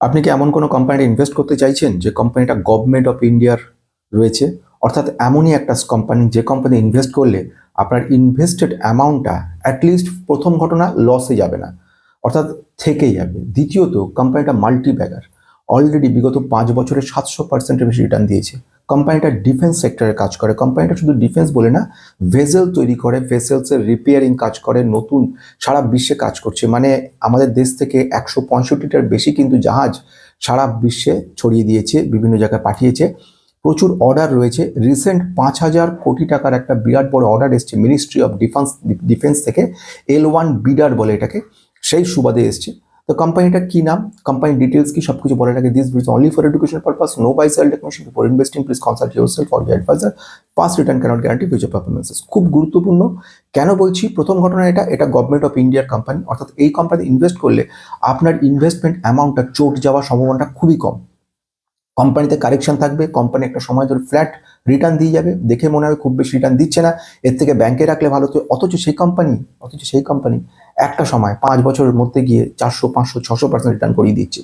আপনি কি এমন কোনো কোম্পানিতে ইনভেস্ট করতে চাইছেন? যে কোম্পানিটা গভর্নমেন্ট অফ ইন্ডিয়ার রয়েছে। অর্থাৎ এমনই একটা কোম্পানি যে কোম্পানি ইনভেস্ট করলে আপনার ইনভেস্টেড অ্যামাউন্টটা অ্যাটলিস্ট প্রথম ঘটনা লসে যাবে না। অর্থাৎ থেকেই যাবে। দ্বিতীয়ত কোম্পানিটা মাল্টি ব্যাগার অলরেডি বিগত পাঁচ বছরে সাতশো পার্সেন্টের বেশি রিটার্ন দিয়েছে। কোম্পানিটা ডিফেন্স সেক্টরে কাজ করে। কোম্পানিটা শুধু ডিফেন্স বলে না ভেসেল তৈরি করে ভেসেলসের রিপেয়ারিং কাজ করে, নতুন সারা বিশ্বে কাজ করছে। মানে আমাদের দেশ থেকে একশো পঁয়ষট্টিটার বেশি কিন্তু জাহাজ সারা বিশ্বে ছড়িয়ে দিয়েছে, বিভিন্ন জায়গায় পাঠিয়েছে। প্রচুর অর্ডার রয়েছে। রিসেন্ট পাঁচ হাজার কোটি টাকার একটা বিরাট বড় অর্ডার এসছে মিনিস্ট্রি অফ ডিফেন্স ডিফেন্স থেকে এল ওয়ান বিডার বলে এটাকে। সেই সুবাদে এসছে। তো কোম্পানিটা কি নাম? কোম্পানি ডিটেলস কি সব কিছু বলে রাখে? This is only for education purpose no buy sell টেকনোশন for investing please consult yourself for advisor past return can't guarantee future performances খুব গুরুত্বপূর্ণ। কেন বলছি? প্রথম ঘটনা এটা। এটা গভর্নমেন্ট অফ ইন্ডিয়ার কোম্পানি অর্থাৎ এই কোম্পানিতে ইনভেস্ট করলে আপনার ইনভেস্টমেন্ট অ্যামাউন্টটা চোট যাওয়ার সম্ভাবনাটা খুবই কম। কোম্পানিতে কারেকশন থাকবে কোম্পানি একটা সময় ধরে ফ্ল্যাট রিটার্ন দিয়ে যাবে, দেখে মনে হবে খুব বেশি রিটার্ন দিচ্ছে না। এর থেকে ব্যাংকে রাখলে ভালো তো অথচ সেই কোম্পানি অথচ সেই কোম্পানি একটা সময় পাঁচ বছরের মধ্যে গিয়ে চারশো, পাঁচশো, ছশো পার্সেন্ট রিটার্ন করিয়ে দিচ্ছে।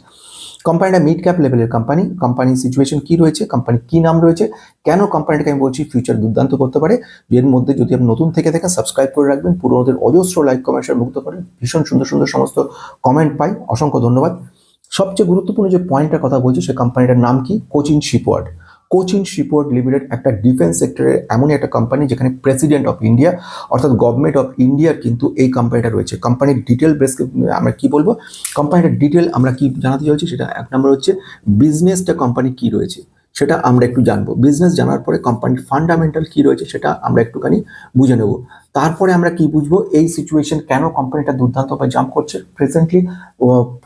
কোম্পানিটা মিড ক্যাপ লেভেলের কোম্পানি কোম্পানির সিচুয়েশন কি রয়েছে কোম্পানি কি নাম রয়েছে, কেন কোম্পানিটাকে আমি বলছি ফিউচার দুর্দান্ত করতে পারে। এর মধ্যে যদি আপনি নতুন থেকে থাকেন সাবস্ক্রাইব করে রাখবেন। পুরোনোদের অজস্র লাইক কমেন্টসের মুক্ত করেন। ভীষণ সুন্দর সুন্দর সমস্ত কমেন্ট পাই। অসংখ্য ধন্যবাদ। সবচেয়ে গুরুত্বপূর্ণ যে পয়েন্টের কথা বলছি সে কোম্পানিটার নাম কি? Cochin shipyard Cochin shipyard limited একটা ডিফেন্স সেক্টরের এমনই একটা কোম্পানি যেখানে প্রেসিডেন্ট অফ ইন্ডিয়া অর্থাৎ গভর্নমেন্ট অফ ইন্ডিয়ার কিন্তু এই কোম্পানিটা রয়েছে। কোম্পানির ডিটেল বেস আমরা কি বলব? কোম্পানিটার ডিটেল আমরা কি জানাতে চাইছি সেটা এক নম্বর হচ্ছে বিজনেসটা কোম্পানি কি রয়েছে? সেটা আমরা একটু জানব। বিজনেস জানার পরে কোম্পানির ফান্ডামেন্টাল কি রয়েছে সেটা আমরা একটুখানি বুঝে নেব। তারপরে আমরা কি বুঝব? এই সিচুয়েশন কেন কোম্পানিটা দুর্দান্ত বা জাম্প করছে? Presently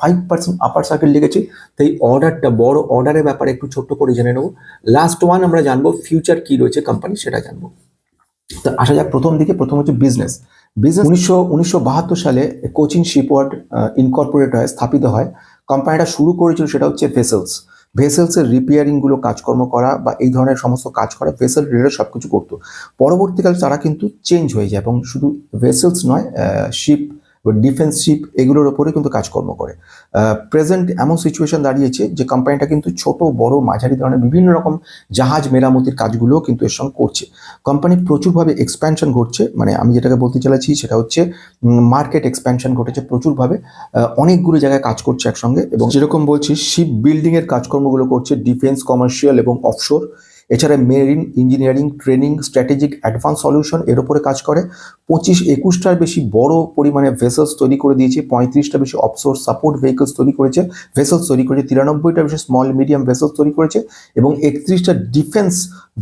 five percent upper circle লেগেছে। তো এই অর্ডারটা বড় অর্ডারের ব্যাপারে একটু ছোট্ট করে জেনে নেব। লাস্ট ওয়ান আমরা জানব ফিউচার কি রয়েছে কোম্পানি সেটা জানব। তো আসা যাক প্রথম দিকে, প্রথম হচ্ছে বিজনেস বিজনেস উনিশশো উনিশশো সালে কোচিং শিপওয়ার্ড ইনকর্পোরেট হয়, স্থাপিত হয়। কোম্পানিটা শুরু করেছিল সেটা হচ্ছে ভেসেলস ভেসেলসের রিপেয়ারিংগুলো কাজকর্ম করা বা এই ধরনের সমস্ত কাজ করা ভেসেল রিলেটেড সব কিছু করতো। পরবর্তীকালে তারা কিন্তু চেঞ্জ হয়ে যায় এবং শুধু ভেসেলস নয় শিপ ডিফেন্স শিপ এগুলোর ওপরে কিন্তু কাজকর্ম করে। প্রেজেন্ট এমন সিচুয়েশন দাঁড়িয়েছে যে কোম্পানিটা কিন্তু ছোট, বড়, মাঝারি ধরনের বিভিন্ন রকম জাহাজ মেরামতির কাজগুলোও কিন্তু এর সঙ্গে করছে। কোম্পানি প্রচুরভাবে এক্সপ্যানশন ঘটছে মানে আমি যেটাকে বলতে চাইছি সেটা হচ্ছে মার্কেট এক্সপ্যানশন ঘটেছে প্রচুরভাবে। অনেকগুলো জায়গায় কাজ করছে একসঙ্গে এবং যেরকম বলছি শিপ বিল্ডিংয়ের কাজকর্মগুলো করছে ডিফেন্স কমার্শিয়াল এবং অফশোর এছাড়া marine engineering training strategic advance solution এর উপরে কাজ করে। পঁচিশ একুশটার বেশি বড় পরিমাণে ভেসেলস তৈরি করে দিয়েছে, পঁয়ত্রিশটা বেশি অফশোর সাপোর্ট ভেহিকলস তৈরি করেছে ভেসেলস তৈরি করেছে, তিরানব্বইটা বেশি স্মল মিডিয়াম ভেসেলস তৈরি করেছে এবং একত্রিশটা ডিফেন্স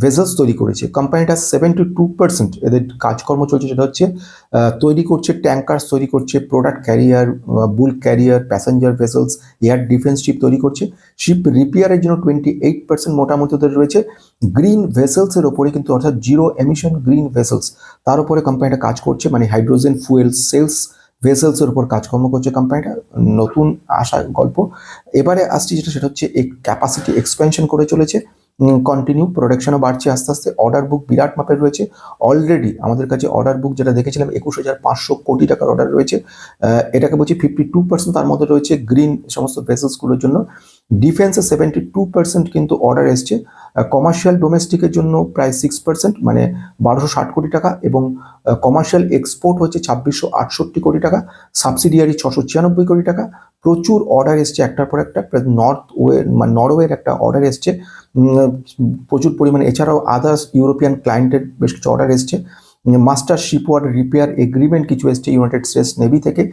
ভেসেলস তৈরি করেছে। কোম্পানিটা সেভেন্টি টু পার্সেন্ট এদের কাজকর্ম চলছে, সেটা হচ্ছে তৈরি করছে ট্যাঙ্কার্স তৈরি করছে product carrier bulk carrier passenger vessels air defence ship তৈরি করছে। শিপ রিপেয়ারের জন্য টোয়েন্টি এইট পার্সেন্ট মোটামুটি ওদের রয়েছে। গ্রিন ভেসেলসের ওপরে কিন্তু অর্থাৎ জিরো এমিশন গ্রিন ভেসেলস তার উপরে কোম্পানিটা কাজ করছে মানে হাইড্রোজেন ফুয়েল সেলস ভেসেলসের উপর কাজকর্ম করছে কোম্পানিটা নতুন আসা গল্প। এবারে আসছি যেটা, সেটা হচ্ছে ক্যাপাসিটি এক্সপেনশন করে চলেছে। কন্টিনিউ প্রোডাকশনও বাড়ছে আস্তে আস্তে। অর্ডার বুক বিরাট মাপের রয়েছে। অলরেডি আমাদের কাছে অর্ডার বুক যেটা দেখেছিলাম, একুশ হাজার পাঁচশো কোটি টাকার অর্ডার রয়েছে। এটাকে বলছি ফিফটি টু পার্সেন্ট তার মধ্যে রয়েছে গ্রিন সমস্ত ভেসেলসগুলোর জন্য। ডিফেন্সে সেভেন্টি টু পার্সেন্ট কিন্তু অর্ডার এসছে। কমার্শিয়াল ডোমেস্টিকের জন্য প্রায় সিক্স পার্সেন্ট মানে বারোশো ষাট কোটি টাকা এবং কমার্শিয়াল এক্সপোর্ট হচ্ছে ছাব্বিশশো আটষট্টি কোটি টাকা সাবসিডিয়ারি ছশো ছিয়ানব্বই কোটি টাকা। প্রচুর অর্ডার এসছে একটার পর একটা নর্থ ওয়ে মানে নরওয়ের একটা অর্ডার এসছে। প্রচুর পরিমাণে, এছাড়াও আদার্স ইউরোপিয়ান ক্লায়েন্টের বেশ কিছু অর্ডার এসছে। মাস্টার শিপওয়ার্ড রিপেয়ার এগ্রিমেন্ট কিছু এসছে ইউনাইটেড স্টেটস নেভি থেকে।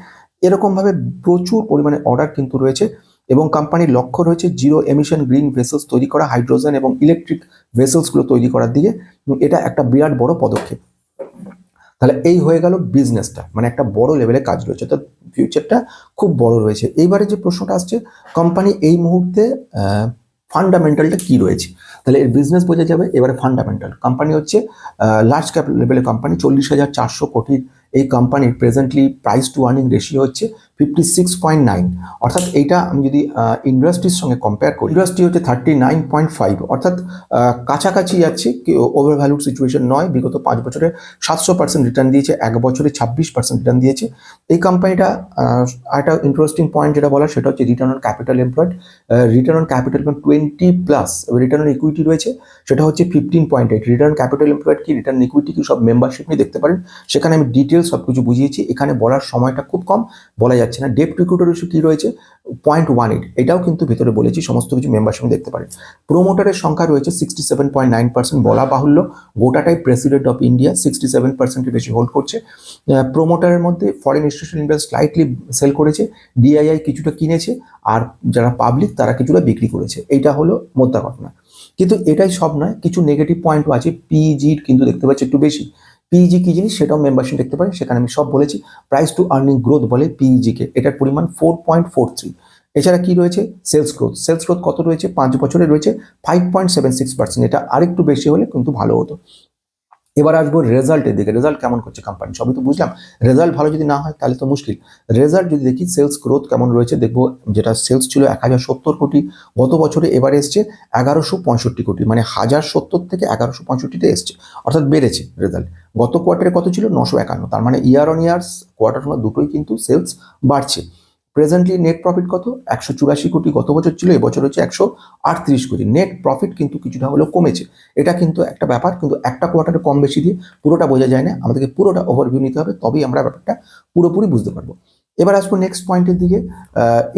এরকমভাবে প্রচুর পরিমাণে অর্ডার কিন্তু রয়েছে। এবং কোম্পানির লক্ষ্য রয়েছে জিরো এমিশন গ্রিন ভেসেলস তৈরি করা হাইড্রোজেন এবং ইলেকট্রিক ভেসেলসগুলো তৈরি করার দিকে। এটা একটা বিরাট বড় পদক্ষেপ। তাহলে এই হয়ে গেল বিজনেসটা মানে একটা বড় লেভেলে কাজ রয়েছে। তো ফিউচারটা খুব বড় রয়েছে। এইবারে যে প্রশ্নটা আসছে কোম্পানি এই মুহূর্তে ফান্ডামেন্টালটা কি রয়েছে? তাহলে এর বিজনেস বোঝা যাবে। এবারে ফান্ডামেন্টাল কোম্পানি হচ্ছে লার্জ ক্যাপ লেভেলের কোম্পানি চল্লিশ হাজার চারশো কোটির এই কোম্পানির presently price to earning ratio হচ্ছে ফিফটি সিক্স পয়েন্ট নাইন অর্থাৎ এইটা আমি যদি ইন্ডাস্ট্রির সঙ্গে কম্পেয়ার করি ইন্ডাস্ট্রি হচ্ছে থার্টি নাইন পয়েন্ট ফাইভ অর্থাৎ কাছাকাছি যাচ্ছে ওভার ভ্যালুড সিচুয়েশন নয়। বিগত পাঁচ বছরে সাতশো পার্সেন্ট রিটার্ন দিয়েছে, এক বছরে ছাব্বিশ পার্সেন্ট রিটার্ন দিয়েছে। এই কোম্পানিটা একটা ইন্টারেস্টিং পয়েন্ট যেটা বলা সেটা হচ্ছে return on capital employed return on capital twenty plus return on equity রয়েছে, সেটা হচ্ছে fifteen point eight return capital employed কি? রিটার্ন ইকুইটি কি? সব মেম্বারশিপ নিয়ে দেখতে পারেন। সেখানে আমি ডিটেলস সব কিছু বুঝিয়েছি। এখানে বলার সময়টা খুব কম, বলা যাচ্ছে না। ডেপ রিক্রুটার ইস্যু কী রয়েছে? পয়েন্ট ওয়ান এইট এটাও কিন্তু ভিতরে বলেছি, সমস্ত কিছু মেম্বারশিপ দেখতে পারেন। প্রোমোটারের সংখ্যা রয়েছে sixty seven point nine percent বলা বাহুল্য। গোটাটাই president of India sixty seven পার্সেন্টের বেশি হোল্ড করছে। প্রোমোটারের মধ্যে foreign institution invest slightly sell করেছে ডিআইআই কিছুটা কিনেছে, আর যারা পাবলিক তারা কিছুটা বিক্রি করেছে। এইটা হলো মোদ্দা ঘটনা। কিন্তু এটাই সব নয়, কিছু নেগেটিভ পয়েন্টও আছে পিজির কিন্তু দেখতে পাচ্ছি একটু বেশি। পিজি কি জিনিস সেটাও মেম্বারশিপ দেখতে পারেন। সেখানে আমি সব বলেছি। প্রাইস টু আর্নিং গ্রোথ বলে পিইজিকে এটার পরিমাণ ফোর পয়েন্ট ফোর থ্রি এছাড়া কি রয়েছে? সেলস গ্রোথ সেলস গ্রোথ কত রয়েছে? পাঁচ বছরে রয়েছে five point seven six percent এটা আরেকটু বেশি হলে কিন্তু ভালো হতো। এবার আসব রেজাল্টের দিকে। রেজাল্ট কেমন করছে কোম্পানি সবই তো বুঝলাম। রেজাল্ট ভালো যদি না হয়, তাহলে তো মুশকিল। রেজাল্ট যদি দেখি সেলস গ্রোথ কেমন রয়েছে, দেখব যেটা সেলস ছিল এক হাজার সত্তর কোটি, গত বছরে এবারে এসছে এগারোশো পঁয়ষট্টি কোটি মানে হাজার সত্তর থেকে এগারোশো পঁয়ষট্টিতে এসছে। অর্থাৎ বেড়েছে রেজাল্ট গত কোয়ার্টারে কত ছিল? নশো একান্ন। তার মানে ইয়ার অন ইয়ার্স কোয়ার্টার দুটোই কিন্তু সেলস বাড়ছে। প্রেজেন্টলি নেট প্রফিট কত? একশো চুরাশি কোটি। গত বছর ছিল, এবছর হচ্ছে একশো আটত্রিশ কোটি। নেট প্রফিট কিন্তু কিছুটা হলেও কমেছে। এটা কিন্তু একটা ব্যাপার, কিন্তু একটা কোয়ার্টারে কম বেশি দিয়ে পুরোটা বোঝা যায় না। আমাদেরকে পুরোটা ওভারভিউ নিতে হবে, তবেই আমরা ব্যাপারটা পুরোপুরি বুঝতে পারব। এবার আসব নেক্সট পয়েন্টের দিকে।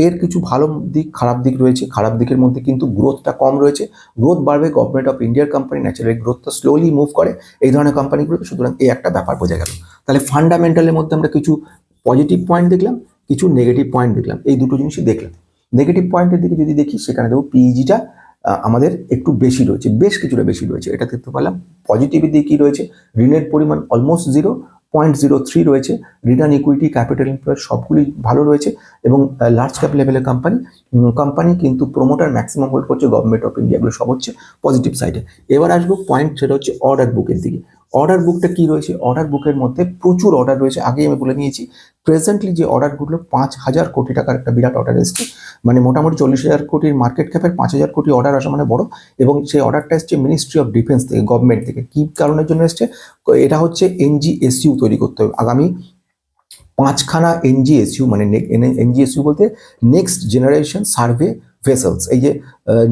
এর কিছু ভালো দিক, খারাপ দিক রয়েছে। খারাপ দিকের মধ্যে কিন্তু গ্রোথটা কম রয়েছে। গ্রোথ বাড়বে গভর্নমেন্ট অফ ইন্ডিয়ার কোম্পানি ন্যাচারালি গ্রোথটা স্লোলি মুভ করে এই ধরনের কোম্পানিগুলোতে সুতরাং এই একটা ব্যাপার বোঝা গেল। তাহলে ফান্ডামেন্টালের মধ্যে আমরা কিছু পজিটিভ পয়েন্ট দেখলাম। কিছু নেগেটিভ পয়েন্ট দেখলাম, এই দুটো জিনিসই দেখলাম। নেগেটিভ পয়েন্টের দিকে যদি দেখি, সেখানে দেখো পিইজিটা আমাদের একটু বেশি রয়েছে, বেশ কিছুটা বেশি রয়েছে। এটা দেখতে পেলাম পজিটিভের দিকে কী রয়েছে, ঋণের পরিমাণ almost zero point zero three রয়েছে রিটার্ন ইকুইটি ক্যাপিটাল এমপ্লয়েড সবগুলি ভালো রয়েছে এবং লার্জ ক্যাপ লেভেলের কোম্পানি কোম্পানি কিন্তু প্রোমোটার ম্যাক্সিমাম হোল্ড করছে গভর্নমেন্ট অফ ইন্ডিয়াগুলো সব হচ্ছে পজিটিভ সাইডে এবার আসব পয়েন্ট সেটা হচ্ছে অর্ডার বুকের দিকে। অর্ডার বুকটা কি রয়েছে? অর্ডার বুকের মধ্যে প্রচুর অর্ডার রয়েছে। আগেই আমি বলে নিয়েছি প্রেজেন্টলি যে অর্ডারগুলো পাঁচ হাজার কোটি টাকার একটা বিরাট অর্ডার এসছে মানে মোটামুটি চল্লিশ হাজার কোটির মার্কেট ক্যাপের পাঁচ হাজার কোটি অর্ডার আসা মানে বড়। এবং সেই অর্ডারটা এসছে মিনিস্ট্রি অফ ডিফেন্স থেকে গভর্নমেন্ট থেকে। কী কারণের জন্য এসছে? এটা হচ্ছে এনজিএসইউ তৈরি করতে হবে। আগামী পাঁচখানা এনজিএসইউ মানে এনজিএসইউ বলতে নেক্সট জেনারেশন সার্ভে ভেসেলস এই যে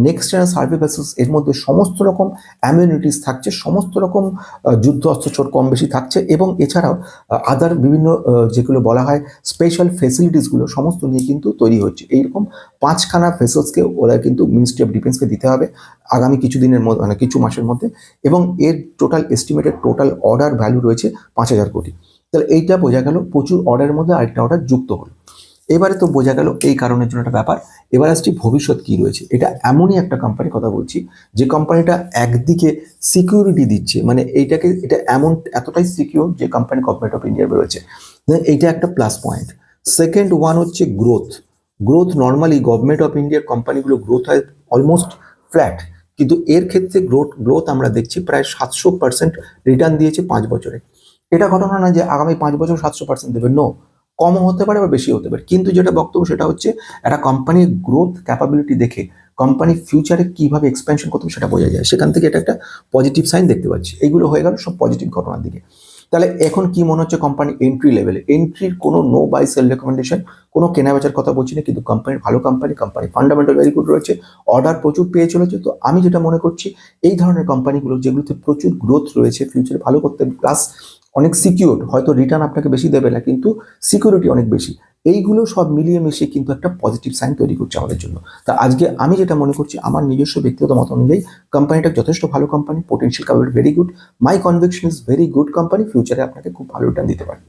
নেক্সট জেনারেশন সার্ভে ভেসেলস এর মধ্যে সমস্ত রকম অ্যামিউনিটিস থাকছে, সমস্ত রকম যুদ্ধ অস্ত্রশস্ত্র কম বেশি থাকছে এবং এছাড়াও আদার বিভিন্ন যেগুলো বলা হয় স্পেশাল ফেসিলিটিসগুলো সমস্ত নিয়ে কিন্তু তৈরি হচ্ছে। এইরকম পাঁচখানা ভেসেলসকে ওরা কিন্তু মিনিস্ট্রি অফ ডিফেন্সকে দিতে হবে আগামী কিছু দিনের মধ্যে মানে কিছু মাসের মধ্যে এবং এর total estimated total order value রয়েছে পাঁচ হাজার কোটি। তাহলে এইটা বোঝা গেল প্রচুর অর্ডারের মধ্যে আরেকটা অর্ডার যুক্ত হলো। এবারে তো বোঝা গেল এই কারণের জন্য একটা ব্যাপার। এবার আসছি ভবিষ্যৎ কি রয়েছে। এটা এমনই একটা কোম্পানির কথা বলছি, যে কোম্পানিটা একদিকে সিকিউরিটি দিচ্ছে মানে এইটাকে, এটা এমন এতটাই সিকিউর যে কোম্পানি গভর্নমেন্ট অফ ইন্ডিয়া বেরোচ্ছে। এইটা একটা প্লাস পয়েন্ট সেকেন্ড ওয়ান হচ্ছে growth growth normally government of ইন্ডিয়ার কোম্পানিগুলো গ্রোথ হয় অলমোস্ট ফ্ল্যাট কিন্তু এর ক্ষেত্রে গ্রোথ গ্রোথ আমরা দেখছি প্রায় সাতশো পার্সেন্ট রিটার্ন দিয়েছে পাঁচ বছরে। এটা ঘটনা না যে আগামী পাঁচ বছর সাতশো পার্সেন্ট দেবে। নো কমও হতে পারে বা বেশি হতে পারে। কিন্তু যেটা বক্তব্য সেটা হচ্ছে একটা কোম্পানির গ্রোথ ক্যাপাবিলিটি দেখে কোম্পানি ফিউচারে কীভাবে এক্সপেনশন করতে সেটা বোঝা যায়। সেখান থেকে এটা একটা পজিটিভ সাইন দেখতে পাচ্ছি। এগুলো হয়ে গেল সব পজিটিভ ঘটনার দিকে। তাহলে এখন কি মনে হচ্ছে কোম্পানি এন্ট্রি লেভেলে এন্ট্রির কোনো নো বাই সেল রেকমেন্ডেশন কোনো কেনা বেচার কথা বলছি না, কিন্তু কোম্পানির ভালো company company fundamental very good রয়েছে অর্ডার প্রচুর পেয়ে চলেছে। তো আমি যেটা মনে করছি, এই ধরনের কোম্পানিগুলো যেগুলোতে প্রচুর গ্রোথ রয়েছে ফিউচারে ভালো করতে প্লাস অনেক সিকিউর হয়তো রিটার্ন আপনাকে বেশি দেবে না, কিন্তু সিকিউরিটি অনেক বেশি। এইগুলো সব মিলিয়ে মিশিয়ে কিন্তু একটা পজিটিভ সাইন তৈরি করছে আমাদের জন্য। তা আজকে আমি যেটা মনে করছি, আমার নিজস্ব ব্যক্তিগত মত অনুযায়ী কোম্পানিটা যথেষ্ট ভালো company potential capital very good my conviction is very good company ফিউচারে আপনাকে খুব ভালো রিটার্ন দিতে পারে